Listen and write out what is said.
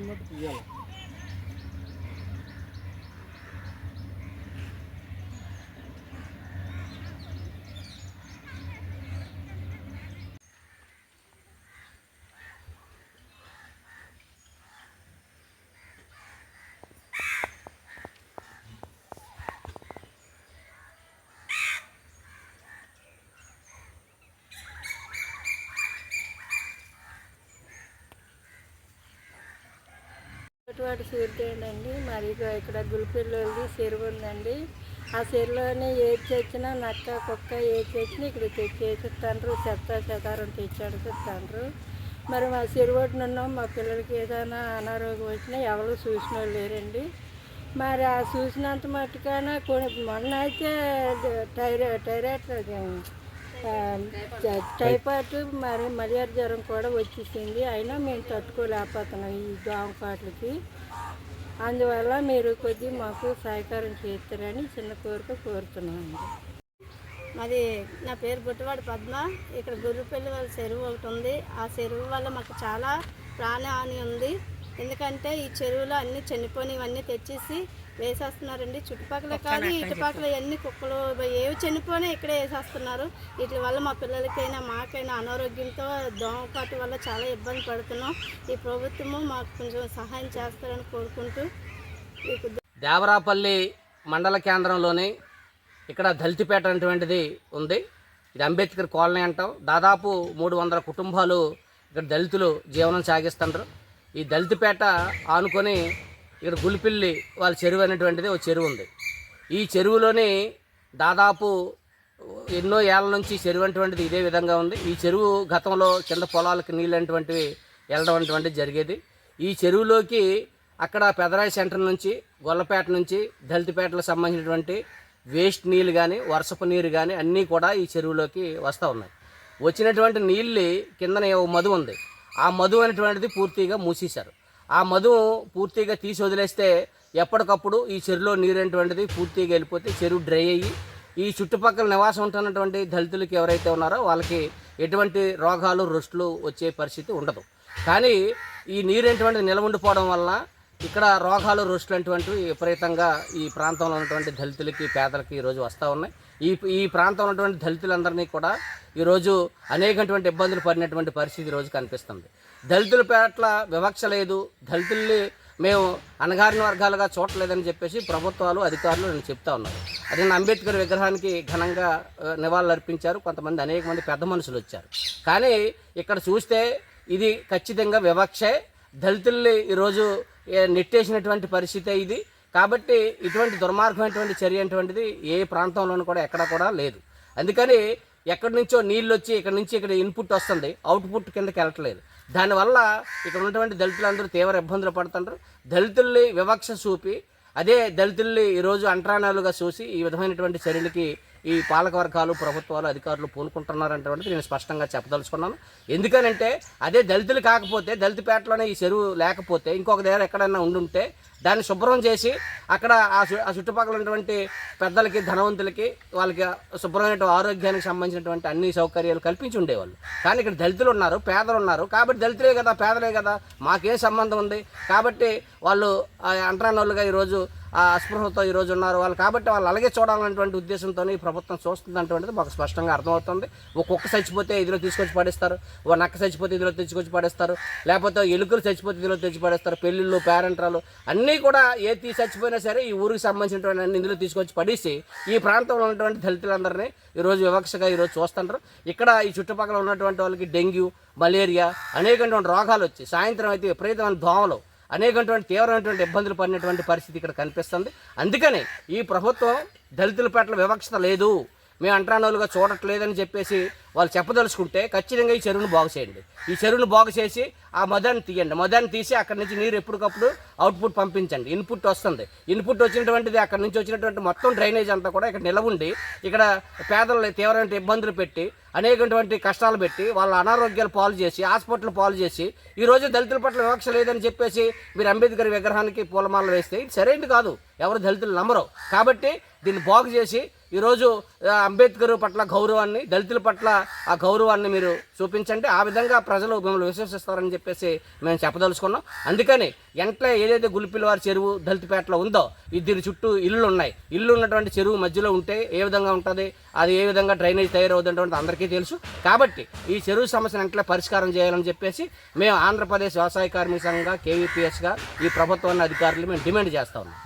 Time નથી પીવા గుడిపాటి సూర్యదేనండి మరి ఇగో ఇక్కడ గుల్పిల్లోది చెరువు ఉందండి. ఆ చెరువులోనే ఏది తెచ్చినా నక్క కుక్క ఏది తెచ్చినా ఇక్కడ తెచ్చి చెత్త చెదారం తెచ్చి అడుగుతాండ్రు మరి మా చెరువు ఉన్నాం మా పిల్లలకి ఏదైనా అనారోగ్యం వచ్చినా ఎవరు చూసిన వాళ్ళు లేరండి. మరి ఆ చూసినంత మట్టుకైనా కొన్ని మొన్న అయితే టైరా టైరాయిడ్ టైఫాయిడ్ మరి మలేరియా జ్వరం కూడా వచ్చేసింది. అయినా మేము తట్టుకోలేకపోతున్నాం ఈ దోమ అందువల్ల మీరు కొద్దిగా మాకు సహకారం చేస్తారని చిన్న కోరిక కోరుతున్నామండి. మాది నా పేరు బుట్టవాడి పద్మ. ఇక్కడ గుర్రపల్లి వాళ్ళ చెరువు ఒకటి ఉంది. ఆ చెరువు వల్ల మాకు చాలా ప్రాణహాని ఉంది. ఎందుకంటే ఈ చెరువులో అన్ని చనిపోయినవన్నీ తెచ్చేసి వేసేస్తున్నారండి. చుట్టుపక్కల కాదు ఇటుపక్కల అన్ని కుక్కలు ఏవి చనిపోయినా ఇక్కడే వేసేస్తున్నారు. వీటి వల్ల మా పిల్లలకైనా మాకైనా అనారోగ్యంతో దోమకాటు వల్ల చాలా ఇబ్బంది పడుతున్నాం. ఈ ప్రభుత్వము మాకు కొంచెం సహాయం చేస్తారని కోరుకుంటూ దేవరాపల్లి మండల కేంద్రంలోని ఇక్కడ దళితిపేట అనేటువంటిది ఉంది. ఇది అంబేద్కర్ కాలనీ అంటాం. దాదాపు మూడు వందల కుటుంబాలు ఇక్కడ దళితులు జీవనం సాగిస్తుంటారు ఈ దళితపేట ఆనుకొని ఇక్కడ గులిపిల్లి వాళ్ళ చెరువు అనేటువంటిది ఒక చెరువు ఉంది. ఈ చెరువులోని దాదాపు ఎన్నో ఏళ్ళ నుంచి చెరువు అటువంటిది ఇదే విధంగా ఉంది. ఈ చెరువు గతంలో కింద పొలాలకు నీళ్ళు అటువంటివి వెళ్ళడం అటువంటిది జరిగేది. ఈ చెరువులోకి అక్కడ పెదరాయి సెంటర్ నుంచి గొల్లపేట నుంచి దళితపేటలకు సంబంధించినటువంటి వేస్ట్ నీళ్ళు కానీ వర్షపు నీరు కానీ అన్నీ కూడా ఈ చెరువులోకి వస్తూ ఉన్నాయి. వచ్చినటువంటి నీళ్ళు కిందన ఓ మధు ఉంది. ఆ మధు అనేటువంటిది పూర్తిగా మూసేశారు. ఆ మధు పూర్తిగా తీసి వదిలేస్తే ఎప్పటికప్పుడు ఈ చెరువులో నీరు అనేటువంటిది పూర్తిగా వెళ్ళిపోతే చెరువు డ్రై అయ్యి ఈ చుట్టుపక్కల నివాసం ఉంటున్నటువంటి దళితులకి ఎవరైతే ఉన్నారో వాళ్ళకి ఎటువంటి రోగాలు రుస్టులు వచ్చే పరిస్థితి ఉండదు. కానీ ఈ నీరు ఎటువంటిది నిలవ ఉండిపోవడం వలన ఇక్కడ రోగాలు రుస్టులు విపరీతంగా ఈ ప్రాంతంలో ఉన్నటువంటి దళితులకి పేదలకి ఈరోజు వస్తూ ఉన్నాయి. ఈ ఈ ప్రాంతంలో ఉన్నటువంటి దళితులందరినీ కూడా ఈరోజు అనేకటువంటి ఇబ్బందులు పడినటువంటి పరిస్థితి ఈరోజు కనిపిస్తుంది. దళితుల పట్ల వివక్ష లేదు. దళితుల్ని మేము అణగారిన వర్గాలుగా చూడలేదని చెప్పేసి ప్రభుత్వాలు అధికారులు నేను చెప్తా ఉన్నారు. అదే అంబేద్కర్ విగ్రహానికి ఘనంగా నివాళులు అర్పించారు. కొంతమంది అనేక మంది పెద్ద మనుషులు వచ్చారు. కానీ ఇక్కడ చూస్తే ఇది ఖచ్చితంగా వివక్షే. దళితుల్ని ఈరోజు నెట్టేసినటువంటి పరిస్థితే ఇది. కాబట్టి ఇటువంటి దుర్మార్గమైనటువంటి చర్య అటువంటిది ఏ ప్రాంతంలోనూ కూడా ఎక్కడ కూడా లేదు. అందుకని ఎక్కడి నుంచో నీళ్ళు వచ్చి ఇక్కడ నుంచి ఇక్కడ ఇన్పుట్ వస్తుంది అవుట్పుట్ కిందకి వెళ్ళట్లేదు. దానివల్ల ఇక్కడ ఉన్నటువంటి దళితులందరూ తీవ్ర ఇబ్బందులు పడుతుంటారు. దళితుల్ని వివక్ష చూపి అదే దళితుల్ని ఈరోజు అంటరానాలుగా చూసి ఈ విధమైనటువంటి చర్యలకి ఈ పాలక వర్గాలు ప్రభుత్వాలు అధికారులు పూనుకుంటున్నారంటే నేను స్పష్టంగా చెప్పదలుచుకున్నాను. ఎందుకనంటే అదే దళితులు కాకపోతే దళితపేటలోనే ఈ చెరువు లేకపోతే ఇంకొక దగ్గర ఎక్కడైనా ఉండుంటే దాన్ని శుభ్రం చేసి అక్కడ ఆ చుట్టుపక్కల ఉన్నటువంటి పెద్దలకి ధనవంతులకి వాళ్ళకి శుభ్రమైన ఆరోగ్యానికి సంబంధించినటువంటి అన్ని సౌకర్యాలు కల్పించి ఉండేవాళ్ళు. కానీ ఇక్కడ దళితులు ఉన్నారు పేదలు ఉన్నారు. కాబట్టి దళితులే కదా పేదలే కదా మాకేం సంబంధం ఉంది? కాబట్టి వాళ్ళు అంటరానోళ్ళుగా ఈరోజు అస్పృహతో ఈరోజు ఉన్నారు వాళ్ళు. కాబట్టి వాళ్ళు అలాగే చూడాలన్నటువంటి ఉద్దేశంతో ఈ ప్రభుత్వం చూస్తుందటువంటిది మాకు స్పష్టంగా అర్థమవుతుంది. ఒక కుక్క చచ్చిపోతే ఇదిలో తీసుకొచ్చి పడేస్తారు. ఓ నక్క చచ్చిపోతే ఇదిలో తెచ్చుకొచ్చి పడేస్తారు. లేకపోతే ఎలుకలు చచ్చిపోతే ఇదిలో తెచ్చి పడేస్తారు. పెళ్ళిళ్ళు పేరెంట్రాలు అన్నీ కూడా ఏ తీ చచ్చిపోయినా సరే ఈ ఊరికి సంబంధించినటువంటి అన్ని ఇందులో తీసుకొచ్చి పడేసి ఈ ప్రాంతంలో ఉన్నటువంటి దళితులందరినీ ఈరోజు వివక్షగా ఈరోజు చూస్తుంటారు. ఇక్కడ ఈ చుట్టుపక్కల ఉన్నటువంటి వాళ్ళకి డెంగ్యూ మలేరియా అనేకటువంటి రోగాలు వచ్చి సాయంత్రం అయితే విపరీతమైన దోమలు అనేకటువంటి తీవ్రమైనటువంటి ఇబ్బందులు పడినటువంటి పరిస్థితి ఇక్కడ కనిపిస్తుంది. అందుకని ఈ ప్రభుత్వం దళితుల పట్ల వివక్షత లేదు. మేము అంటరానోలుగా చూడట్లేదని చెప్పేసి వాళ్ళు చెప్పదలుచుకుంటే ఖచ్చితంగా ఈ చెరువును బాగు చేయండి. ఈ చెరువును బాగు చేసి ఆ మదాన్ని తీయండి. మదాన్ని తీసి అక్కడి నుంచి నీరు ఎప్పటికప్పుడు అవుట్పుట్ పంపించండి. ఇన్పుట్ వస్తుంది. ఇన్పుట్ వచ్చినటువంటిది అక్కడి నుంచి వచ్చినటువంటి మొత్తం డ్రైనేజ్ అంతా కూడా ఇక్కడ నిలవుండి ఇక్కడ పేదలు తీవ్రమైన ఇబ్బందులు పెట్టి అనేకటువంటి కష్టాలు పెట్టి వాళ్ళ అనారోగ్యాలు పాలు చేసి హాస్పిటల్ పాలు చేసి ఈరోజు దళితుల పట్ల వివక్ష లేదని చెప్పేసి మీరు అంబేద్కర్ విగ్రహానికి పూలమాలలు వేస్తే ఇది సరైనది కాదు. ఎవరు దళితులు నమ్మరు. కాబట్టి దీన్ని బాగు చేసి ఈరోజు అంబేద్కర్ పట్ల గౌరవాన్ని దళితుల పట్ల ఆ గౌరవాన్ని మీరు చూపించండి. ఆ విధంగా ప్రజలు మిమ్మల్ని విశ్వసిస్తారని చెప్పేసి మేము చెప్పదలుచుకున్నాం. అందుకని వెంటనే ఏదైతే గుల్పిలవారి చెరువు దళితపేటలో ఉందో దీని చుట్టూ ఇల్లు ఉన్నాయి. ఇల్లు ఉన్నటువంటి చెరువు మధ్యలో ఉంటే ఏ విధంగా ఉంటుంది? అది ఏ విధంగా డ్రైనేజ్ తయారవుతుంటుంది అందరికీ తెలుసు. కాబట్టి ఈ చెరువు సమస్యను వెంటనే పరిష్కారం చేయాలని చెప్పేసి మేము ఆంధ్రప్రదేశ్ వ్యవసాయ కార్మిక సంఘంగా కేవీపీఎస్గా ఈ ప్రభుత్వాన్ని అధికారులు మేము డిమాండ్ చేస్తా ఉన్నాం.